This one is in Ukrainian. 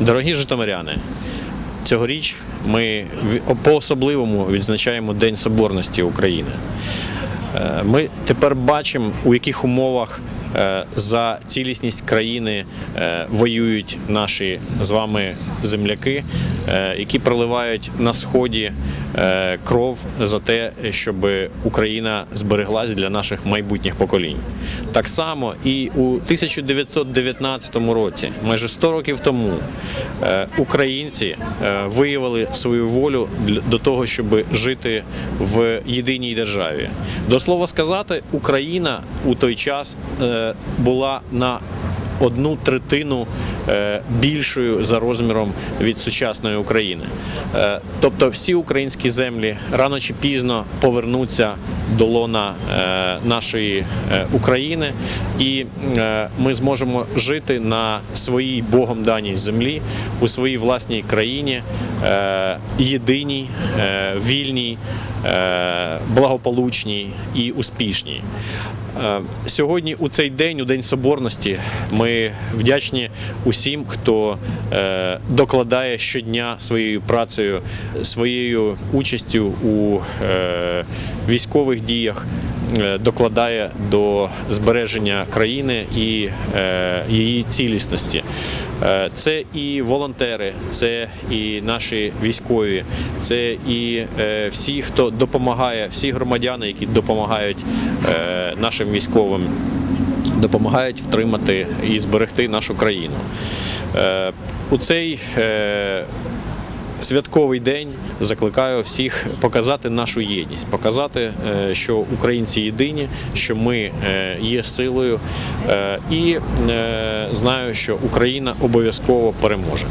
Дорогі житомиряни, цьогоріч ми в- по-особливому відзначаємо День Соборності України. Е, Ми тепер бачимо, у яких умовах е, за цілісність країни е, воюють наші з вами земляки, які проливають на сході е, кров за те, щоб Україна збереглась для наших майбутніх поколінь. Так само і у 1919 році, майже 100 років тому, е, українці е, виявили свою волю до того, щоб жити в єдиній державі. До слова сказати, Україна у той час е, була на одну третину е, більшою за розміром від сучасної України. Е, Тобто всі українські землі рано чи пізно повернуться до лона е, нашої України, і ми зможемо жити на своїй Богом даній землі у своїй власній країні, єдиній, вільній, благополучній і успішній. Сьогодні, у цей день, у День Соборності, ми вдячні усім, хто е, докладає щодня своєю працею, своєю участю у е, військових діях, е, докладає до збереження країни і її цілісності. Це і волонтери, це і наші військові, це і всі, хто допомагає, всі громадяни, які допомагають нашим військовим, допомагають втримати і зберегти нашу країну. Е, У цей е, святковий день закликаю всіх показати нашу єдність, показати, е, що українці єдині, що ми є силою, і знаю, що Україна обов'язково переможе.